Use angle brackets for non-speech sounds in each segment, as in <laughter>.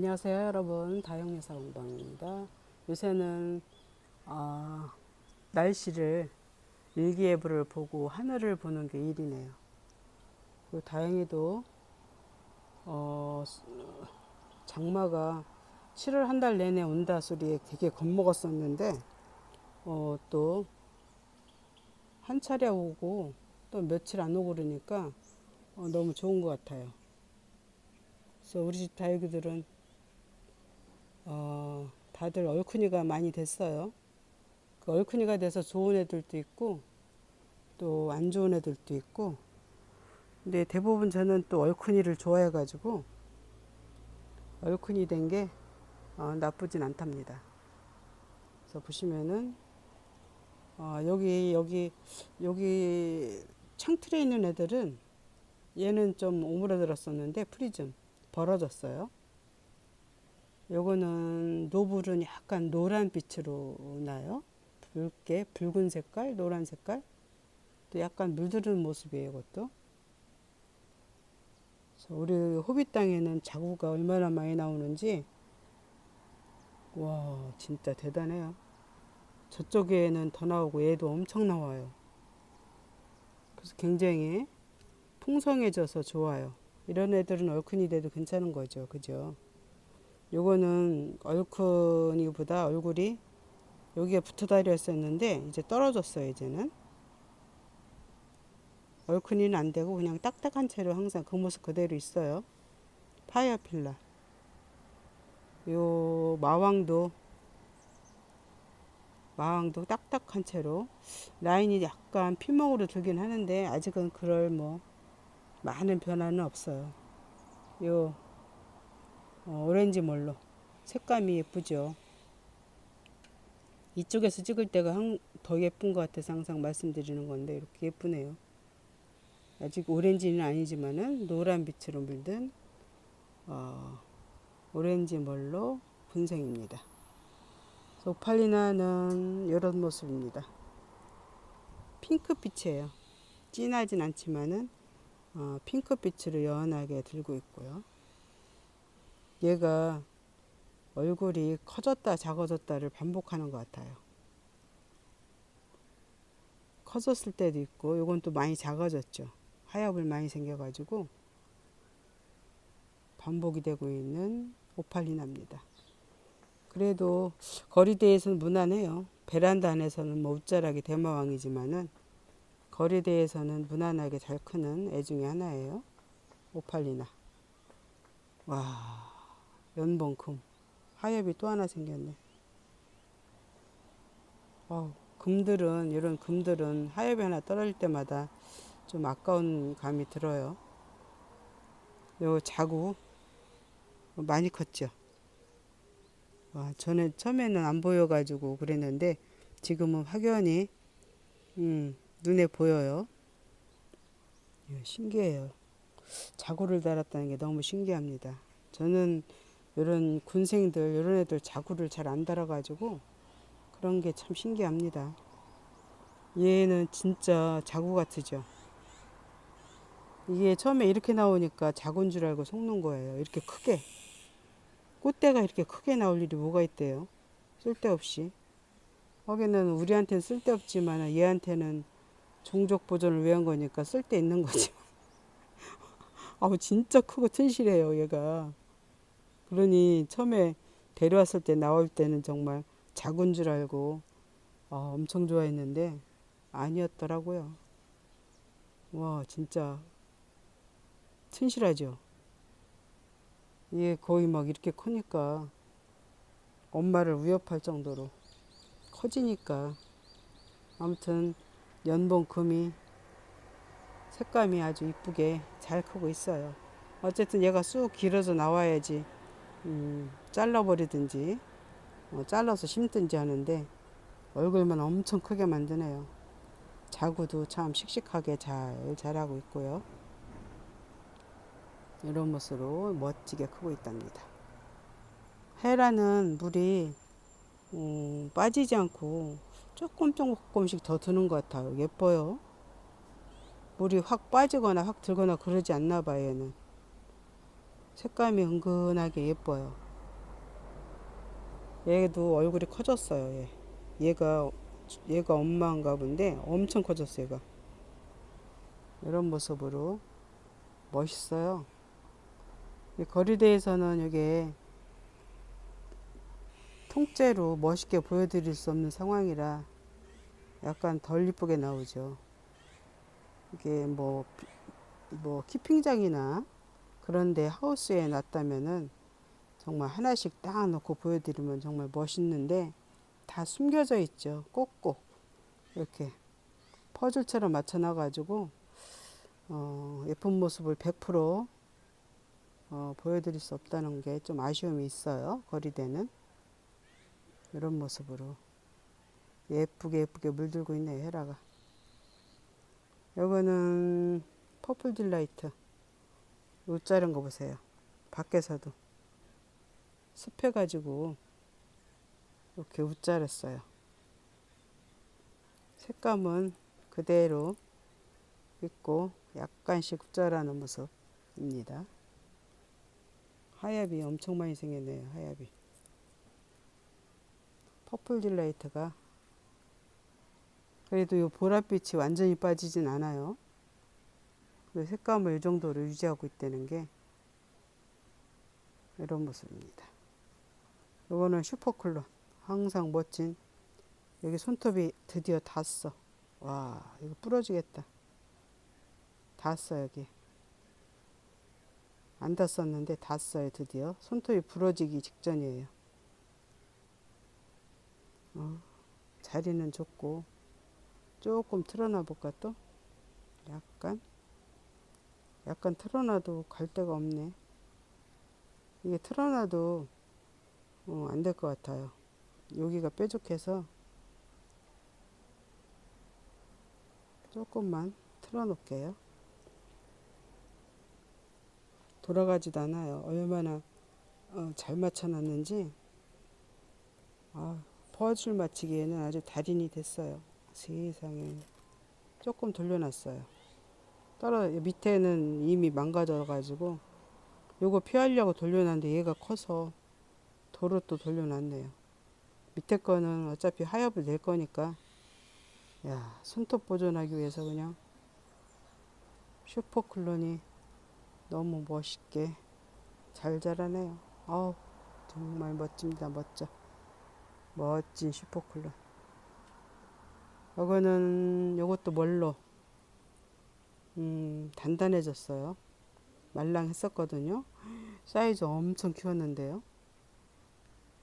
안녕하세요 여러분. 다영미사 공방입니다. 요새는 어, 날씨를 일기예보를 보고 하늘을 보는 게 일이네요. 그리고 다행히도 어, 장마가 7월 한 달 내내 온다 소리에 되게 겁먹었었는데 어, 또 한 차례 오고 또 며칠 안 오고 그러니까 어, 너무 좋은 것 같아요. 그래서 우리 집 다육이들은 어, 다들 얼큰이가 많이 됐어요. 그 얼큰이가 돼서 좋은 애들도 있고 또 안 좋은 애들도 있고 근데 대부분 저는 또 얼큰이를 좋아해가지고 얼큰이 된게 어, 나쁘진 않답니다. 그래서 보시면은 어, 여기 여기 여기 창틀에 있는 애들은 얘는 좀 오므라들었었는데 프리즘 벌어졌어요. 요거는 노블은 약간 노란 빛으로 나요. 붉게 붉은 색깔, 노란 색깔. 또 약간 물들은 모습이에요, 이것도. 우리 호빗 땅에는 자구가 얼마나 많이 나오는지 와, 진짜 대단해요. 저쪽에는 더 나오고 얘도 엄청 나와요. 그래서 굉장히 풍성해져서 좋아요. 이런 애들은 얼큰이 돼도 괜찮은 거죠. 그죠? 요거는 얼큰이보다 얼굴이 여기에 붙어 다녔었는데 이제 떨어졌어요. 이제는. 얼큰이는 안 되고 그냥 딱딱한 채로 항상 그 모습 그대로 있어요. 파이어필라. 요 마왕도 마왕도 딱딱한 채로 라인이 약간 피멍으로 들긴 하는데 아직은 그럴 뭐 많은 변화는 없어요. 요 어, 오렌지 몰로 색감이 예쁘죠. 이쪽에서 찍을 때가 한, 더 예쁜 것 같아서 항상 말씀드리는 건데 이렇게 예쁘네요. 아직 오렌지는 아니지만은 노란 빛으로 물든 어, 오렌지 몰로 분생입니다. 오팔리나는 이런 모습입니다. 핑크빛이에요. 진하진 않지만은 어, 핑크빛으로 연하게 들고 있고요. 얘가 얼굴이 커졌다 작아졌다를 반복하는 것 같아요. 커졌을 때도 있고 이건 또 많이 작아졌죠. 하얗을 많이 생겨가지고 반복이 되고 있는 오팔리나입니다. 그래도 거리대에서는 무난해요. 베란다 안에서는 뭐 웃자락이 대마왕이지만은 거리대에서는 무난하게 잘 크는 애 중에 하나예요. 오팔리나. 와, 연봉금. 하엽이 또 하나 생겼네. 어, 금들은, 이런 금들은 하엽이 하나 떨어질 때마다 좀 아까운 감이 들어요. 요 자구. 많이 컸죠. 와, 저는 처음에는 안 보여가지고 그랬는데 지금은 확연히 음, 눈에 보여요. 예, 신기해요. 자구를 달았다는 게 너무 신기합니다. 저는 이런 군생들 이런 애들 자구를 잘 안 달아가지고 그런 게 참 신기합니다. 얘는 진짜 자구 같으죠. 이게 처음에 이렇게 나오니까 자구인 줄 알고 속는 거예요. 이렇게 크게. 꽃대가 이렇게 크게 나올 일이 뭐가 있대요. 쓸데없이. 거기는 우리한테는 쓸데없지만 얘한테는 종족 보존을 위한 거니까 쓸데 있는 거지. <laughs> 아우 진짜 크고 튼실해요 얘가. 그러니 처음에 데려왔을 때 나올 때는 정말 작은 줄 알고 어, 엄청 좋아했는데 아니었더라고요. 와 진짜 튼실하죠. 얘 거의 막 이렇게 크니까 엄마를 위협할 정도로 커지니까 아무튼 연봉 금이 색감이 아주 이쁘게 잘 크고 있어요. 어쨌든 얘가 쑥 길어서 나와야지 음, 잘라버리든지 어, 잘라서 심든지 하는데 얼굴만 엄청 크게 만드네요. 자구도 참 씩씩하게 잘 자라고 있고요. 이런 모습으로 멋지게 크고 있답니다. 헤라는 물이 음, 빠지지 않고 조금 조금씩 더 드는 것 같아요. 예뻐요. 물이 확 빠지거나 확 들거나 그러지 않나 봐요, 얘는. 색감이 은근하게 예뻐요. 얘도 얼굴이 커졌어요. 얘. 얘가 얘가 엄마인가 본데 엄청 커졌어 얘가. 이런 모습으로 멋있어요. 이 거리대에서는 이게 통째로 멋있게 보여드릴 수 없는 상황이라 약간 덜 이쁘게 나오죠. 이게 뭐, 뭐 키핑장이나 그런데 하우스에 놨다면은 정말 하나씩 딱 놓고 보여드리면 정말 멋있는데 다 숨겨져 있죠. 꼭꼭 이렇게 퍼즐처럼 맞춰놔가지고 어, 예쁜 모습을 100% 어, 보여드릴 수 없다는 게 좀 아쉬움이 있어요. 거리대는 이런 모습으로 예쁘게 예쁘게 물들고 있네요. 헤라가 요거는 퍼플 딜라이트 요 자른 거 보세요. 밖에서도 습해가지고 이렇게 웃자랐어요. 색감은 그대로 있고 약간씩 웃자라는 모습입니다. 하얗이 엄청 많이 생겼네요. 하얗이. 퍼플 딜라이트가 그래도 이 보랏빛이 완전히 빠지진 않아요. 그 색감을 이 정도로 유지하고 있다는 게 이런 모습입니다. 이거는 슈퍼클론. 항상 멋진 여기 손톱이 드디어 닿았어. 와 이거 부러지겠다. 닿았어 여기. 안 닿았었는데 닿았어요 드디어. 손톱이 부러지기 직전이에요. 어, 자리는 좋고 조금 틀어놔 볼까 또? 약간 약간 틀어놔도 갈 데가 없네. 이게 틀어놔도 어, 안될 것 같아요. 여기가 뾰족해서 조금만 틀어놓을게요. 돌아가지도 않아요. 얼마나 어, 잘 맞춰놨는지 아, 퍼즐 맞추기에는 아주 달인이 됐어요. 세상에 조금 돌려놨어요. 떨어 밑에는 이미 망가져가지고 요거 피하려고 돌려놨는데 얘가 커서 도로 또 돌려놨네요. 밑에 거는 어차피 하엽을 낼 거니까 야 손톱 보존하기 위해서 그냥 슈퍼클론이 너무 멋있게 잘 자라네요. 어우 정말 멋집니다. 멋져. 멋진 슈퍼클론. 이거는 요것도 뭘로 음, 단단해졌어요. 말랑했었거든요. 사이즈 엄청 키웠는데요.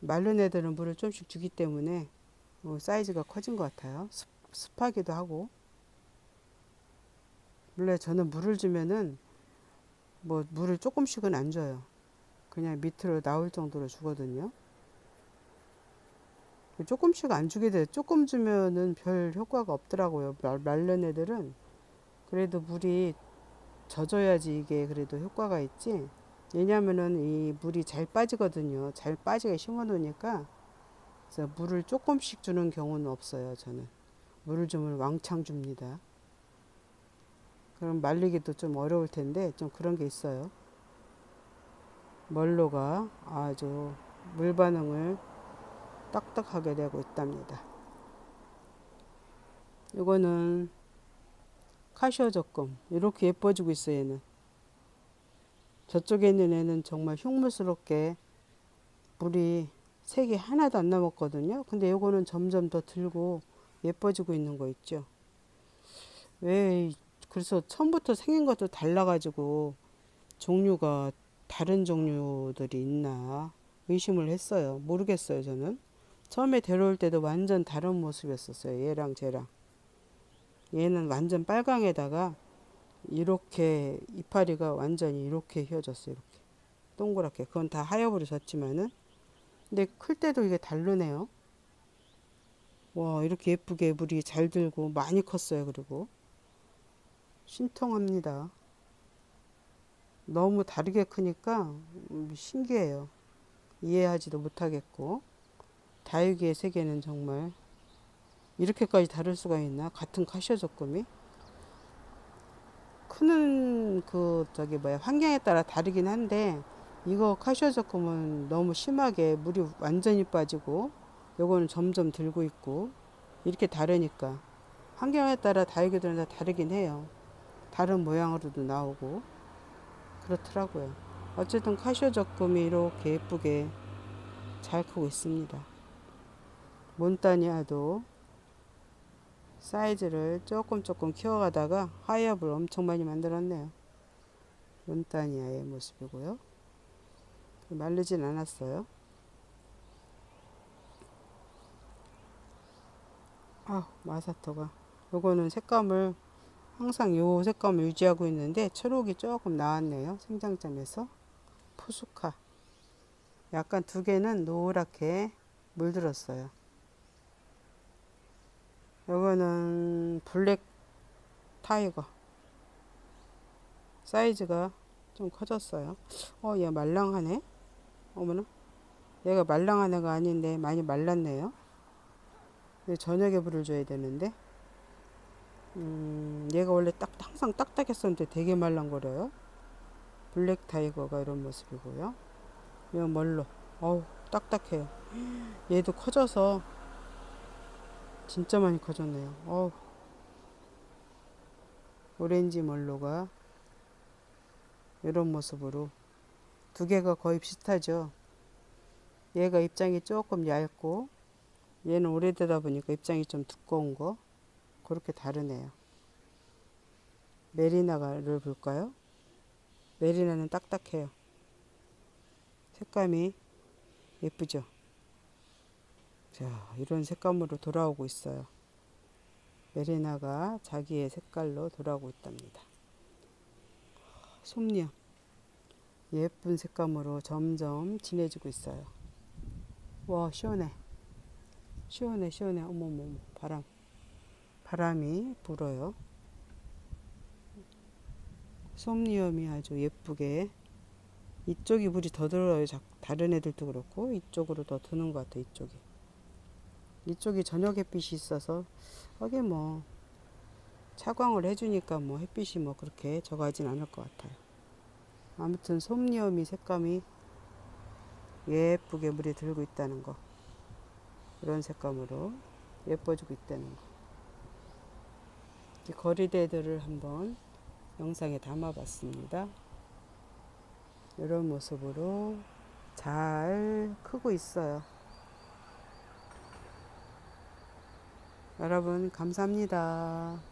마른 애들은 물을 좀씩 주기 때문에 어, 사이즈가 커진 것 같아요. 습, 습하기도 하고. 원래 저는 물을 주면은 뭐 물을 조금씩은 안 줘요. 그냥 밑으로 나올 정도로 주거든요. 조금씩 안 주게 돼요. 조금 주면은 별 효과가 없더라고요. 말, 마른 애들은 그래도 물이 젖어야지 이게 그래도 효과가 있지. 왜냐면은 이 물이 잘 빠지거든요. 잘 빠지게 심어 놓으니까 그래서 물을 조금씩 주는 경우는 없어요. 저는 물을 좀 왕창 줍니다. 그럼 말리기도 좀 어려울 텐데 좀 그런 게 있어요. 멀로가 아주 물 반응을 딱딱하게 되고 있답니다. 이거는 카시오 적금 이렇게 예뻐지고 있어요. 얘는 저쪽에 있는 애는 정말 흉물스럽게 물이 색이 하나도 안 남았거든요. 근데 요거는 점점 더 들고 예뻐지고 있는 거 있죠. 왜 그래서 처음부터 생긴 것도 달라가지고 종류가 다른 종류들이 있나 의심을 했어요. 모르겠어요, 저는. 처음에 데려올 때도 완전 다른 모습이었었어요. 얘랑 쟤랑. 얘는 완전 빨강에다가 이렇게 이파리가 완전히 이렇게 휘어졌어요. 이렇게 동그랗게. 그건 다 하엽으로 졌지만은 근데 클 때도 이게 다르네요. 와 이렇게 예쁘게 물이 잘 들고 많이 컸어요. 그리고 신통합니다. 너무 다르게 크니까 신기해요. 이해하지도 못하겠고 다육이의 세계는 정말 이렇게까지 다를 수가 있나? 같은 카시오 적금이 크는 그 저기 뭐야 환경에 따라 다르긴 한데 이거 카시오저금은 너무 심하게 물이 완전히 빠지고 요거는 점점 들고 있고 이렇게 다르니까 환경에 따라 다육이들은 다 다르긴 해요. 다른 모양으로도 나오고 그렇더라고요. 어쨌든 카시오저금이 이렇게 예쁘게 잘 크고 있습니다. 몬타니아도 사이즈를 조금 조금 키워가다가 하이업을 엄청 많이 만들었네요. 몬타니아의 모습이고요. 마르진 않았어요. 아, 마사토가. 요거는 색감을 항상 요 색감을 유지하고 있는데 초록이 조금 나왔네요. 생장점에서. 푸수카. 약간 두 개는 노랗게 물들었어요. 요거는 블랙 타이거. 사이즈가 좀 커졌어요. 어, 얘 말랑하네. 어머나. 얘가 말랑한 애가 아닌데 많이 말랐네요. 저녁에 물을 줘야 되는데. 음, 얘가 원래 딱 항상 딱딱했었는데 되게 말랑거려요. 블랙 타이거가 이런 모습이고요. 이건 멀로. 어우, 딱딱해요. 얘도 커져서 진짜 많이 커졌네요. 어우. 오렌지 멀로가 이런 모습으로 두 개가 거의 비슷하죠. 얘가 입장이 조금 얇고 얘는 오래되다 보니까 입장이 좀 두꺼운 거 그렇게 다르네요. 메리나를 볼까요? 메리나는 딱딱해요. 색감이 예쁘죠? 자, 이런 색감으로 돌아오고 있어요. 메리나가 자기의 색깔로 돌아오고 있답니다. 솜니엄. 예쁜 색감으로 점점 진해지고 있어요. 와, 시원해. 시원해, 시원해. 어머머머, 바람. 바람이 불어요. 솜니엄이 아주 예쁘게. 이쪽이 물이 더 들어요. 자- 다른 애들도 그렇고, 이쪽으로 더 드는 것 같아, 이쪽이. 이쪽이 저녁 햇빛이 있어서, 하긴 뭐, 차광을 해주니까 뭐 햇빛이 뭐 그렇게 적하진 않을 것 같아요. 아무튼 솜니엄이 색감이 예쁘게 물에 들고 있다는 거. 이런 색감으로 예뻐지고 있다는 거. 이 거리대들을 한번 영상에 담아봤습니다. 이런 모습으로 잘 크고 있어요. 여러분, 감사합니다.